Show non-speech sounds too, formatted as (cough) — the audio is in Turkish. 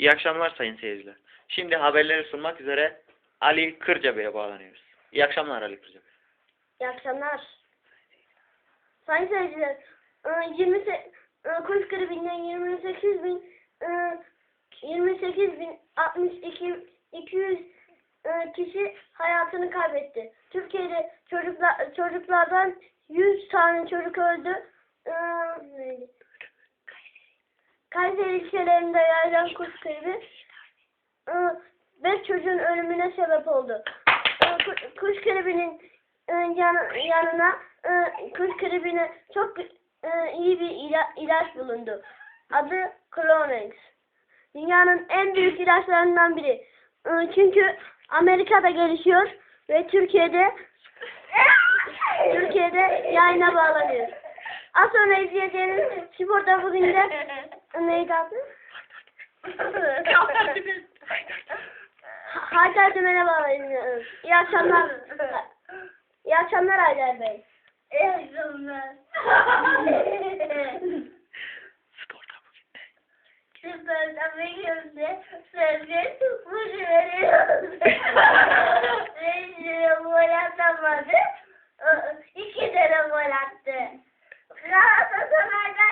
İyi akşamlar sayın seyirciler. Şimdi haberleri sunmak üzere Ali Kırca Bey'e bağlanıyoruz. İyi akşamlar Ali Kırca Bey. İyi akşamlar. Sayın seyirciler, e, 20 se- e, kuş gribinden 28 bin e, 28 bin 62 200 e, kişi hayatını kaybetti. Türkiye'de çocuklar çocuklardan 100 tane çocuk öldü. Kayseri ilçelerinde yayılan kuş gribi beş çocuğun ölümüne sebep oldu. E, ku- kuş gribinin e, yan- yanına e, kuş gribine çok iyi bir ila- ilaç bulundu. Adı Clonex. Dünyanın en büyük ilaçlarından biri. Çünkü Amerika'da gelişiyor ve Türkiye'de Türkiye'de yayına bağlanıyor. Az sonra izleyeceğiniz Spor'da bugün de (laughs) Neydi adı? Haydar Dümen. Haydar Dümen'e bağlanıyoruz. İyi akşamlar. İyi akşamlar Haydar Bey. İyi akşamlar. Sporda bugün de. Sporda bugün de sevgi tutmuş İki tane gol attı. Galatasaray'dan